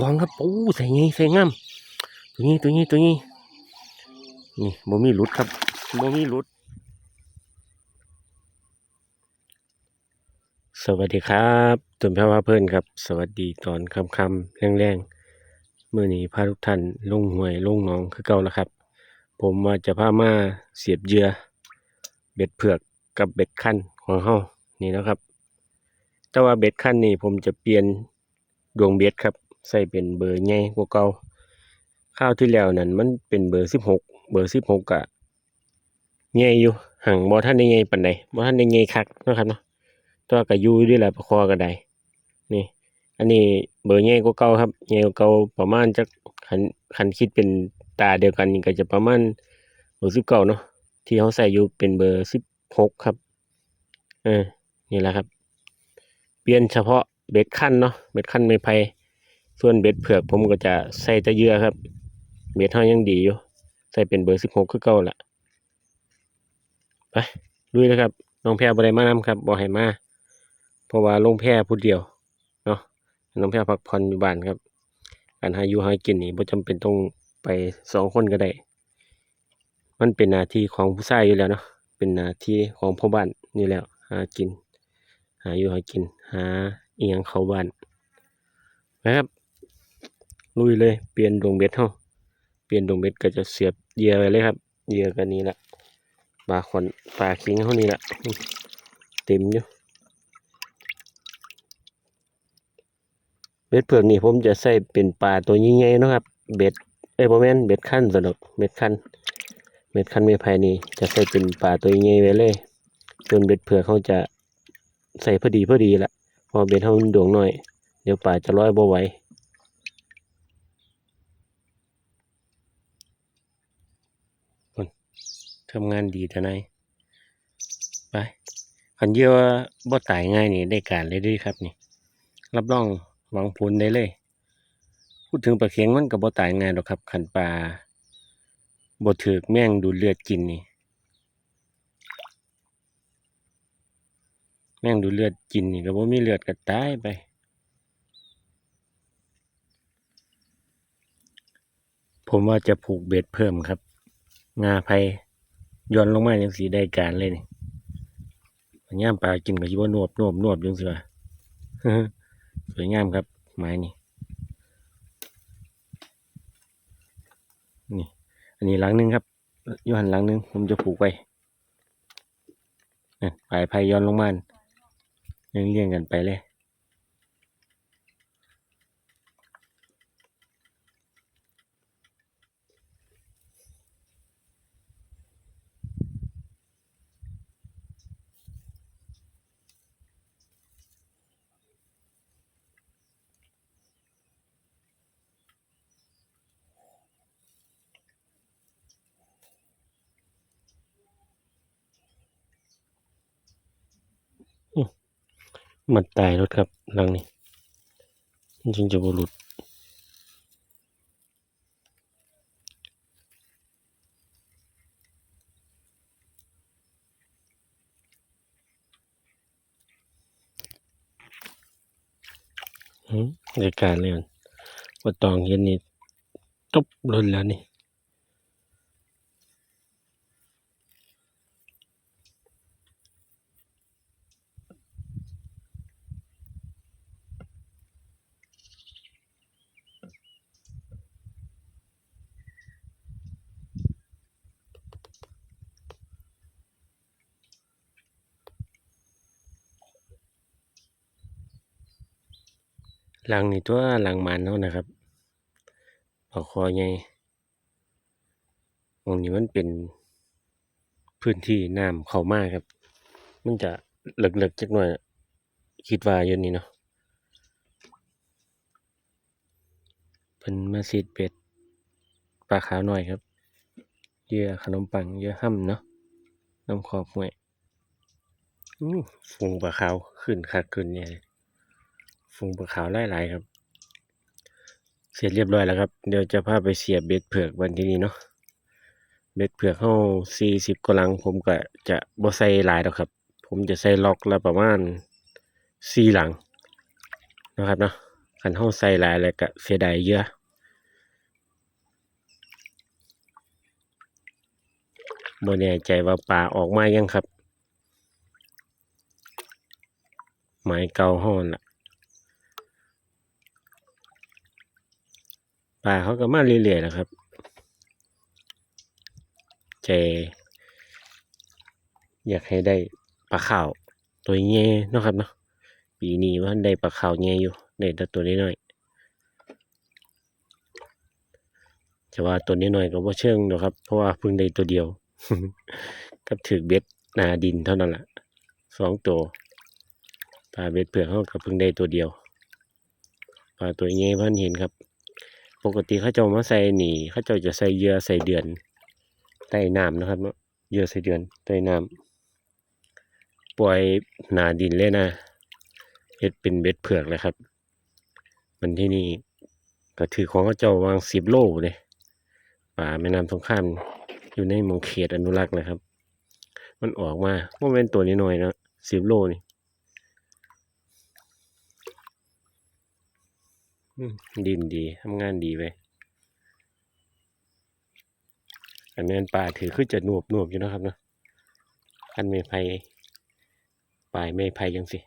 ปลาตองครับโอ้ใส่ไงใส่งามตัวนี้ตัวนี้ตัวนี้ นี่บ่มีหลุดครับบ่มีหลุด สวัสดีครับตุนพะว่าเพื่อนครับ สวัสดีตอนค่ำๆแรงๆมื่อนี้พาทุกท่านลงหวยลงหนองคือเก่าแล้วครับ ผมว่าจะพามาเสียบเยื่อเบ็ดเผือกกับเบ็ดคันของเฮานี่นะครับ แต่ว่าเบ็ดคันนี่ผมจะเปลี่ยนดวงเบ็ดครับ ใส่เป็นเบอร์ใหญ่กว่าเก่าข้าวที่แล้วนั่นมันเป็นเบอร์สิบหกเบอร์สิบหกอะใหญ่อยู่ห่างบ่ท่านได้ใหญ่ปานใดบ่ท่านได้ใหญ่คักนะครับเนาะตัวก็อยู่ด้วยแหละประคอก็ได้นี่ อันนี้เบอร์ใหญ่กว่าเก่าครับใหญ่กว่าเก่าประมาณจักคันคันคิดเป็นตาเดียวกันนี่ก็จะประมาณเบอร์สิบเก้าเนาะที่เขาใส่อยู่เป็นเบอร์สิบหกครับเออนี่แหละครับ เปลี่ยนเฉพาะเบ็ดขั้นเนาะเบ็ดขั้นไม้ไผ่ ส่วนเบ็ดเผือกผมก็จะใส่ตะเยื่อครับ เบ็ดเฮายังดีอยู่ ใส่เป็นเบอร์สิบหกคือเก่าละไปลุยเลยครับน้องแพรบ่ได้มานำครับบ่ให้มาเพราะว่าลงแพร่ผู้เดียวเนาะน้องแพรพักผ่อนอยู่บ้านครับการหาอยู่หากินนี่บ่จำเป็นต้องไปสองคนก็ได้ มันเป็นหน้าที่ของผู้ชายอยู่แล้วเนาะเป็นหน้าที่ของพ่อบ้านนี่แล้วหากิน หาอยู่หากิน หาเอียงเขาบ้านนะครับ ลุยเลย เปลี่ยนดวงเบ็ดเฮาเปลี่ยนดวงเบ็ดก็จะเสียบเหยื่อไว้เลยครับเหยื่อกันนี้ละปลาขอนปลาคิงเฮานี่ละเต็มอยู่เบ็ดเผือกนี่ผมจะใส่เป็นปลาตัวใหญ่ๆนะครับ เบ็ดเอ้ยบ่แม่นเบ็ดขั้นสนุกเบ็ดขั้นเบ็ดขั้นไม้ไผ่นี่จะใส่เป็นปลาตัวใหญ่ไว้เลยส่วนเบ็ดเผือกเขาจะใส่พอดีพอดีละพอเบ็ดเขาดวงหน้อย เดี๋ยวปลาจะลอยบ่ไหวพุ่น ทำงานดีแต่ไหนายไปคันเยอะบ่ตายง่ายนี่ได้การเลยด้วยครับนี่ รับรองหวังผลได้เลย พูดถึงปลาเข็งมันก็บ่ตายง่ายดอกครับขันปลาบ่ถูกแม่งดูเลือดกินนี่แม่งดูเลือดกินนี่ก็บ่มีเลือดก็ตายไปผมว่าจะผูกเบ็ดเพิ่มครับ งาไผ ย้อนลงมาจังสีได้การเลยนี่ย่ามปลากินก็สิบ่นวบนวบนวบจังซี่ว่าสวยงามครับ ไม้นี่นี่ อันนี้หลังนึงครับยู่หันหลังนึงผมจะผูกไว้นั่ปลายไผ่ย้อนลงมาเรียงเรียงกันไปเลย มันตายรถครับหลังนี้มันจึงจะบหลุดอืมรายการเลยมันว่าตองเห็นนี่จบรถแล้วนี่ หลังนี่ตัวหลังมันเนาะนะครับปอกคอใหญ่ตรงนี้มันเป็นพื้นที่น้ำเข้ามาครับ มันจะเลิกๆจักหน่อย คิดว่าอยู่นี่เนาะเพิ่นมาซีดเป็ดปลาขาวหน่อยครับเยื่อขนมปังเยื่อห้ำเนาะน้ำขอบห้วยฝูงปลาขาวขึ้นคักขึ้นเนี่ย ฝูงปลาขาวหลายๆครับ เสร็จเรียบร้อยแล้วครับ เดี๋ยวจะพาไปเสียบเบ็ดเผือกวันที่นี้เนาะ เบ็ดเผือกเฮาสี่สิบกลัง ผมก็จะบ่ใส่หลายดอกครับ ผมจะใส่ล็อกละประมาณสี่หลังนะครับเนาะคันเฮาใส่หลายแล้วก็เสียดายเยื่อบ่แน่ใจว่าปลาออกมายังครับหมายเก่าเฮานั่นล่ะ ปลาเขาก็มาเรื่อยๆแล้วครับใจอยากให้ได้ปลาข่าวตัวใหญ่เนะครับเนาะปีนี้ว่าได้ปลาข่าวใหญ่อยู่ได้แต่ตัวนี้หน่อยๆจะว่าตัวนี้หน่อยก็บ่เชิงดอกครับ เพราะว่าเพิ่งได้ตัวเดียวกับถือเบ็ดนาดินเท่านั้นแหละสองตัวปลาเบ็ดเผือกเขาก็เพิ่งได้ตัวเดียวปลาตัวใหญ่เพิ่นเห็นครับ ปกติเขาเจ้ามาใส่หนีเขาเจ้าจะใส่เหยื่อใส่เดือนใต้น้ำนะครับเนาะเหยื่อใส่เดือนใต้น้ำปล่อยหนาดินเลยนะเฮ็ดเป็นเบ็ดเผือกเลยครับ มันที่นี่ก็ถือของเขาเจ้าวางสิบโลเลยป่าแม่น้ำสงครามอยู่ในมงเขตอนุรักษ์นะครับ มันออกมาว่าเป็นตัวนี้หน่อยๆนะสิบโลนี่อืม ดินดีทำงานดีไปอันนี้ป่าถือขึ้นจะหนวบหนวบอยู่นะครับเนาะคันไม่ไผ่ปลายไม่ไผ่ยังสิ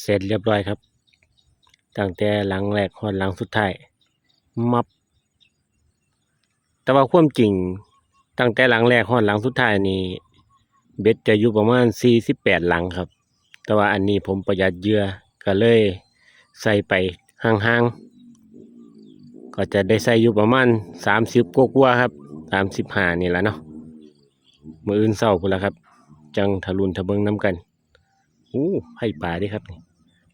เสร็จเรียบร้อยครับ ตั้งแต่หลังแรกหอนหลังสุดท้ายมับ แต่ว่าความจริง ตั้งแต่หลังแรกหอนหลังสุดท้ายนี่เบ็ดจะอยู่ประมาณสี่สิบแปดหลังครับ แต่ว่าอันนี้ผมประหยัดเยื่อก็เลยใส่ไปห่างๆ ก็จะได้ใส่อยู่ประมาณสามสิบกว่าครับสามสิบห้านี่แหละเนาะมืออื่นเศร้าพุ่นละครับ จังทะลุนทะเบิงน้ำกันอู้ไผ่ป่าดิครับนี่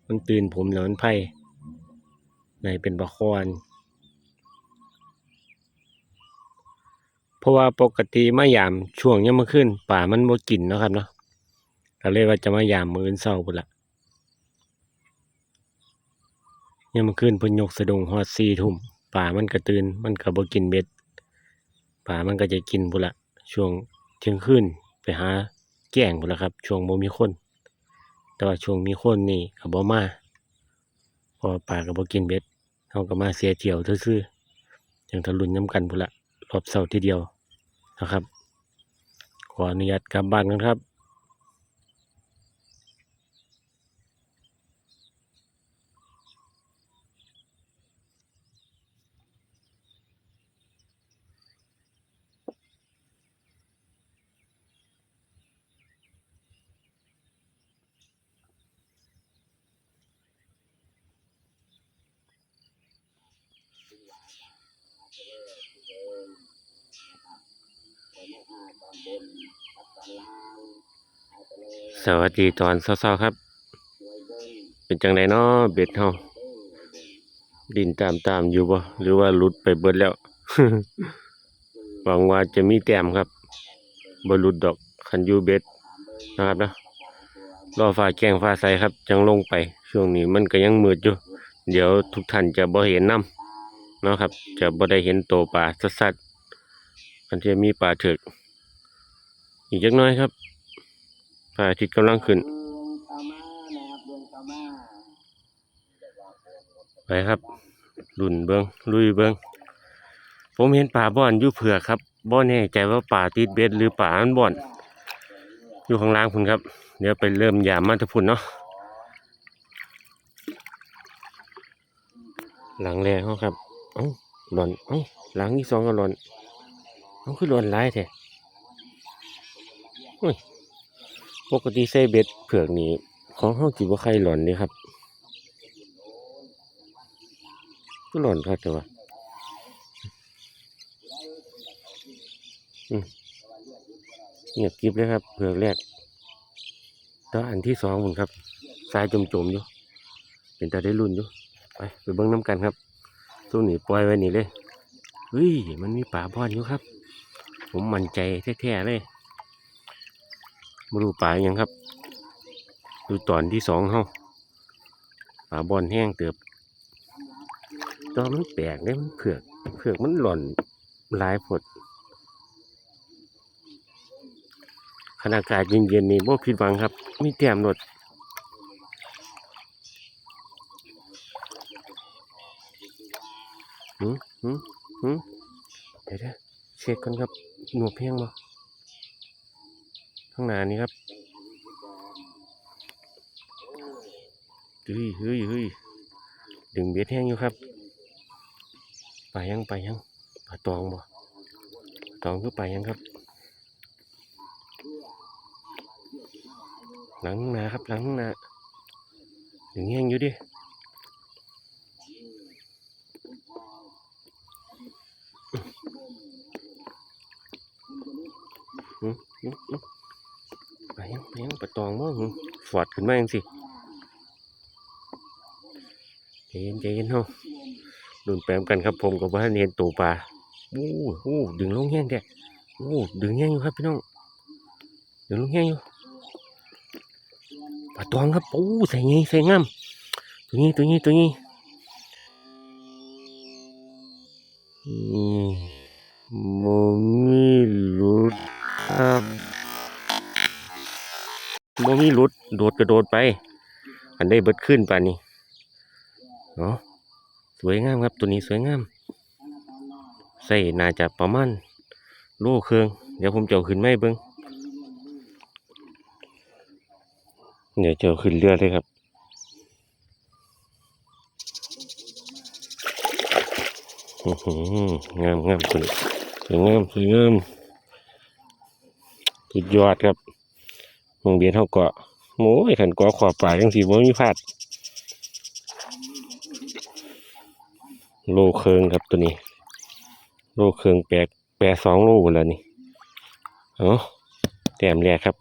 มันตื่นผมแล้วมันไผ่ ในเป็นปลาคอนเพราะว่าปกติมายามช่วงยามมื้อคืนป่ามันบ่กินเนาะครับเนาะก็เลยว่าจะมายามมื้อนเช้าพุ่นละยามมื้อคืนพิ่นยกสะดุงฮอด4ทุ่มป่ามันก็ตื่นมันก็บ่กินเบ็ดป่ามันก็จะกินพุ่นละช่วงเที่ยงคืนไปหาแกล้งพุ่นละครับ ช่วงบ่มีคน แต่ว่าช่วงมีคนนี่ก็บ่มาพอป่าก็บ่กินเบ็ด เขาก็มาเสียเที่ยวซื่อๆจังทะลุนน้ำกันพุ่นละรอบเช้าทีเดียวนะครับ ขออนุญาตกลับบ้านกันครับ สวัสดีตอนเช้าๆครับ เป็นจังไดเนาะเบ็ดเฮาดินตามๆอยู่บ่หรือว่าหลุดไปเบิดแล้ว หวังว่าจะมีแต้มครับบ่หลุดดอกคันอยู่เบ็ดนะครับเนาะรอฟ้าแจ้งฟ้าใสครับ จังลงไป ช่วงนี้มันก็ยังมืดอยู่ เดี๋ยวทุกท่านจะบ่เห็นน้ำเนาะครับ จะบ่ได้เห็นโตปลาสัดๆมันจะมีปลาเถิก อีกจักหน้อยครับพระอาทิตย์กำลังขึ้น ไปครับลุ่นเบิงลุยเบิงผมเห็นป่าบ่อนอยู่เผือกครับบ่แน่ใจว่าป่าติดเบ็ดหรือป่ามันบ่อน อยู่ข้างล่างพุ่นครับ เดี๋ยวไปเริ่มยามมาแตะพุ่นเนาะหลังแรกเขาครับเอ้าหล่อนเอ้าหลังที่สองก็หล่อนเอ้าคือหล่อนหลายแท้โอ้ย ปกติใส่เบ็ดเผือกนี่ของเฮาสิบ่าใครหล่อนนี่ครับก็หล่นครับแต่ว่าเงียบกริบเลยครับเผือกแรกแล้วอันที่สองผมครับสายจมจมๆอยู่ เป็นตาได้รุ่นอยู่ ไปไปเบิ้งน้ำกันครับตัวนี้ปล่อยไว้นี่เลยเฮ้ยมันมีป่าบอนอยู่ครับ ผมมั่นใจแท้ๆเลย มาดูป่ายังครับ ดูตอนที่สองเฮาป่าบอนแห้งเติบตัวมันแปลกเลยมันเผือกเผือกมันหล่อนลายผดขณะอากาศเย็นๆนี่บ่ผิดหวังครับ มีแต้มรถหืมหืมหืมเดี๋ยวเช็คก่อนครับหนวกเพียงบ่ ข้างหน้านี้ครับเฮ้ยเฮ้ยเฮ้ยดึงเบ็ดแห้งอยู่ครับไปยังไปยังปลาตองบ่ตองคือไปยังครับ หลังนาครับหลังนาถึงแห้งอยู่ดิอืมอืมอืม ไปยังไปยังปลาตองบ่หึฟอดขึ้นมาจังสิเย็นใจเย็นเฮาดุนแปมกันครับผมกับว่าเห็นตัวปลาโอ้โหดึงลงแห้งแท้โอ้ดึงแห้งอยู่ครับพี่น้องดึงลงแห้งอยู่ปลาตองครับโอ้ใส่ไงใส่งามตัวนี้ตัวนี้ตัวนี้ กระโดดไปอันได้เบิดขึ้นป่านนี้เนาะสวยงามครับ ตัวนี้สวยงาม ใส่น่าจะประมาณโลเครื่อง เดี๋ยวผมจะเอาขึ้นไม่เบิ้งเดี๋ยวจะเอาขึ้นเรือเลยครับอื้อหืองามงามสวยสวยงามสวยงามสุดยอดครับมองเบียนเท่าเกาะ โอ้ยขันกาะขอบป่าจังสีบ่มีพลาด โลเคิงครับตัวนี้ โลเคิงแปลกแปลสองโลแล้วนี่เอ๋อแต้มแรกครับ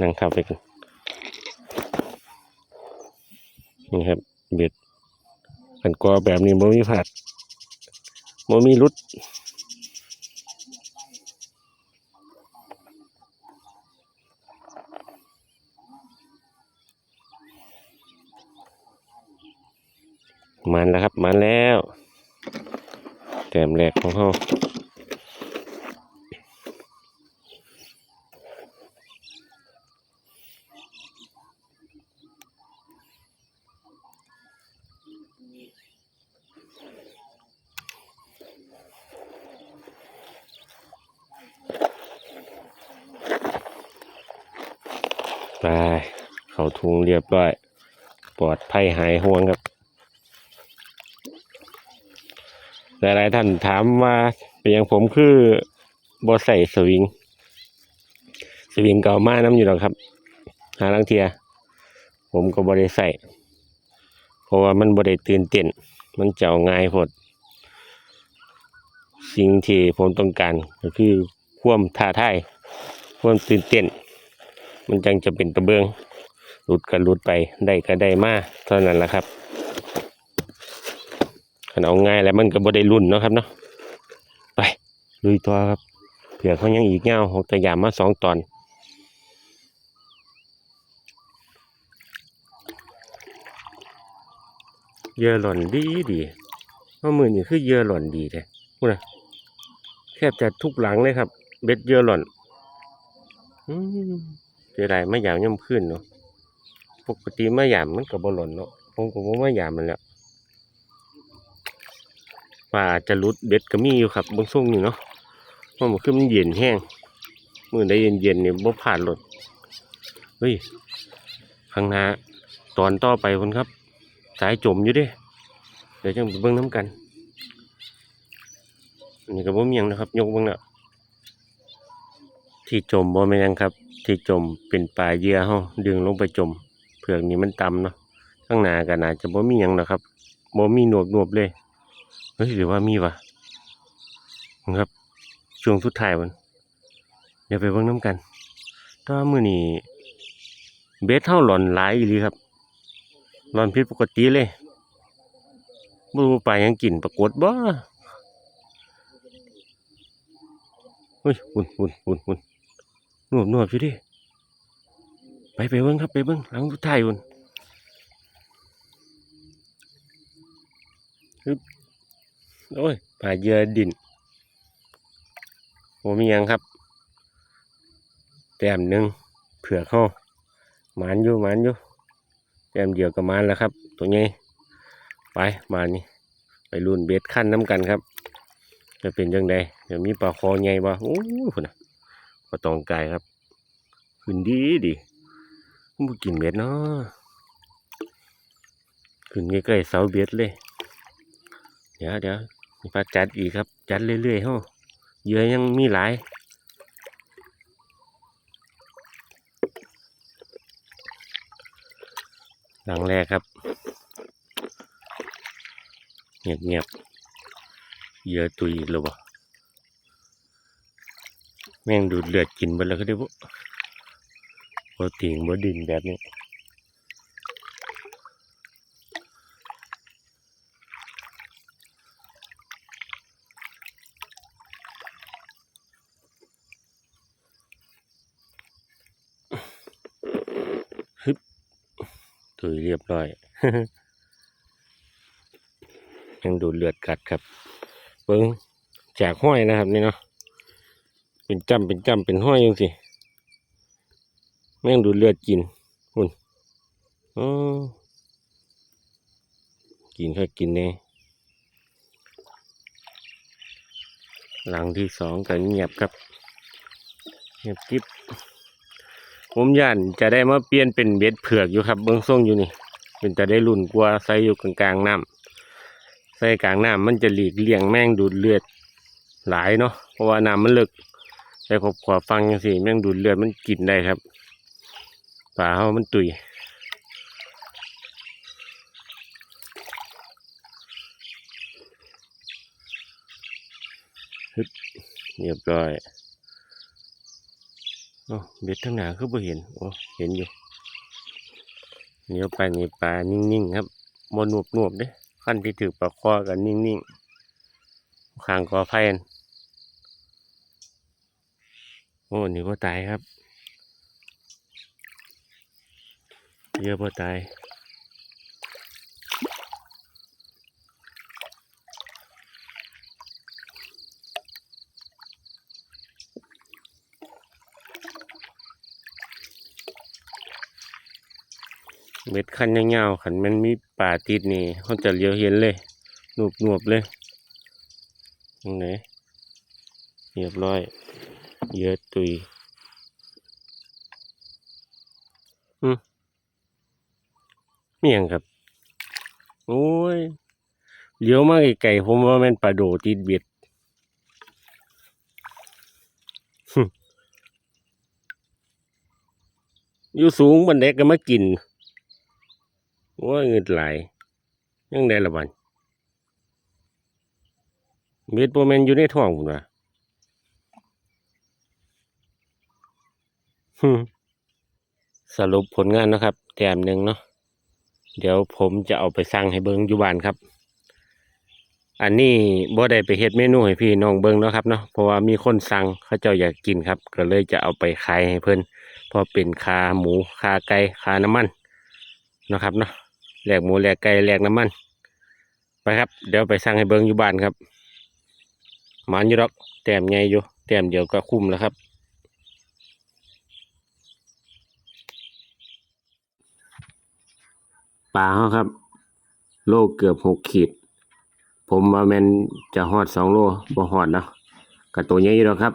นั่งทับไปกันนี่ครับ เบ็ดกันกอแบบนี้บ่มีผาดบ่มีรุด มันแล้วครับมันแล้วแต้มแรกของเขาไปเข้าทุงเรียบร้อย ปลอดภัยหายห่วงครับ หลายๆท่านถามว่าเป็นอย่างผมคือบอใส่สวิง สวิงเก่ามากน้ำอยู่หรอกครับ หาลังเทีย ผมก็บริใส่เพราะว่ามันบริตื่นเต้นมันเจ้าง่ายพดสิ่งที่ผมต้องการก็คือความท้าทายความตื่นเต้น มันจังจะเป็นตะเบืองหลุดก็หลุดไปได้ก็ได้มาเท่านั้นแหละครับ ขันเอาง่ายแล้วมันก็บ่ได้รุ่นเนาะครับเนาะไปลุยตัวครับเผื่อเขายังอีกเงาหกตะยามมาสองตอนเยื่อหล่อนดีดีว่ามือนี่คือเยื่อหล่อนดีเลยพูดนะแทบจะทุกหลังเลยครับ เบ็ดเยื่อหล่อนอืมเจอได้ไม่ยามย่ำขึ้นเนาะปกติไม่ยามมันก็บ่หล่นเนาะผมก็บ่ไม่ยามมันแล้ว ว่าจะรุดเบ็ดก็มีอยู่ครับบางช่วงนี่เนาะเพราะมันคือมันเย็นแห้งมือได้เย็นเย็นๆนี่บ่ผ่านหลดเฮ้ยข้างหน้าตอนต่อไปคนครับ สายจมอยู่ด้เดี๋ยวจังไปเบิ่งน้ำกันอันนี้ก็บ่มีหยังนะครับ ยกเบิ่งแล้วที่จมบ่แม่นหยังครับ ที่จมเป็นปลาเยื่อเฮาดึงลงไปจมเผือกนี่มันต่ำเนาะข้างหน้าก็น่าจะบ่มีหยังนะครับบ่มีหนวบหนวบเลย เฮ้ยหรือว่ามีวะครับ ช่วงสุดท้ายมันเดี๋ยวไปเบิ่งน้ำกันแตว่ามือนี้เบสเฮาหลอนหลายอีหลีครับหลอนผิดปกติเลยบ่รู้ปลายังกินปรากฏบ่เฮ้ยอุ่นอุ่นอุ่นอุ่นนวบนวบอยู่ดิไปไปเบิ่งครับไปเบิ่งหลังสุดท้ายอุ่น โอ้ยปลาเยื่อดินโอมียังครับ แต้มหนึ่งเผือกเข้าหมานอยู่หมานอยู่แต้มเดียวกับหมานแล้วครับ ตัวนี้ไปมานี่ไปรุ่นเบ็ดขั้นน้ำกันครับ จะเป็นยังไงเดี๋ยวมีปลาคอใหญ่บ่โอ้ยพุ่นน่ะปลาตองไกายครับขึ้นดีดีผมกินเบ็ดเนาะขึ้นใกล้ๆเสาเบ็ดเลย เดี๋ยวเดี๋ยว มีปลาจัดอีกครับ จัดเรื่อยๆเฮาเยื่อยังมีหลายหลังแรกครับ เงียบเงียบๆเยื่อตุยอีกแล้วบ่แม่งดูดเลือดกินไปแล้วก็ได้บุบ่ติงบ่ดินแบบนี้ ตุยเรียบร้อย ยังดูเลือดกัดครับ เบิ้งจากห้อยนะครับนี่เนาะ เป็นจำเป็นจำเป็นห้อยยังสิแม่งดูเลือดกินหุ่นอ๋อกินค่อยกินแน่หลังที่สองก็เงียบครับ เงียบกิ๊บ ผมย่านจะได้มาเปลี่ยนเป็นเบ็ดเผือกอยู่ครับ เบื้องส่งอยู่นี่เป็นจะได้รุ่นกว่าใส่อยู่กลางๆน้ำใส่กลางน้ำมันจะหลีกเลี่ยงแม่งดูดเลือดหลายเนาะเพราะว่าน้ำมันลึกใส่ขอบขวฟังยังสิแม่งดูดเลือดมันกินได้ครับปลาเขามันตุยเรียบร้อย โอ้เบ็ดทั้งหนาคือบ่เห็น โอ้ เห็นอยู่เหนียวไปนี่ปลานิ่งๆครับบนหนวบหนวบๆเด้ขั้นที่ถือปลาคอกันนิ่งๆข้างกอไผ่นโอ้นี่พ่ตายครับ เยอะพ่ตาย เม็ดคันยาวๆขันมันมีป่าติดนี่เขาจะเลี้ยวเห็นเลยหนุบหนวบเลยตรงไหนเรียบร้อย เยอะตุยอืมเมียงครับ โอ้ยเลี้ยวมาไกลๆผมว่าแมันปลาโดติดเบ็ดอยู่สูงบันเด็กก็มากิน อ้ยเงินไหลายยังได้ละบันเม็ดโปแมนอยู่ในท้องพุ่นว่ะสรุปผลงานนะครับ แต้มหนึ่งเนาะเดี๋ยวผมจะเอาไปสั่งให้เบิงอยู่บ้านครับ อันนี้บ่ได้ไปเฮ็ดเมนูให้พี่น้องเบิงเนาะครับเนาะเพราะว่ามีคนสั่งเขาเจ้าอยากกินครับ ก็เลยจะเอาไปขายให้เพิ่นพอเป็นคาหมูคาไก่คาน้ำมันนะครับเนาะ แลกหมูแลกไก่แลกน้ำมัน ไปครับ เดี๋ยวไปสั่งให้เบิ้งอยู่บ้านครับหมันอยู่ดอกแต้มใหญ่อยู่แต้มเดียวก็คุ้มแล้วครับปลาเขาครับ โลเกือบหกขีด ผมว่าแมนจะหอดสองโลบ่หอดนะกับตัวใหญ่อยู่แล้วครับ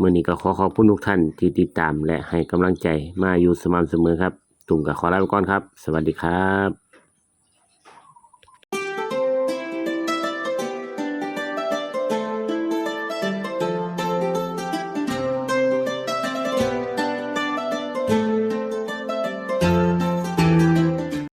มื่อนี้ก็ขอขอบคุณทุกท่านที่ติดตามและให้กำลังใจมาอยู่สม่ำเสมอครับ ตุ่มกับขอลาไปก่อนครับ สวัสดีครับ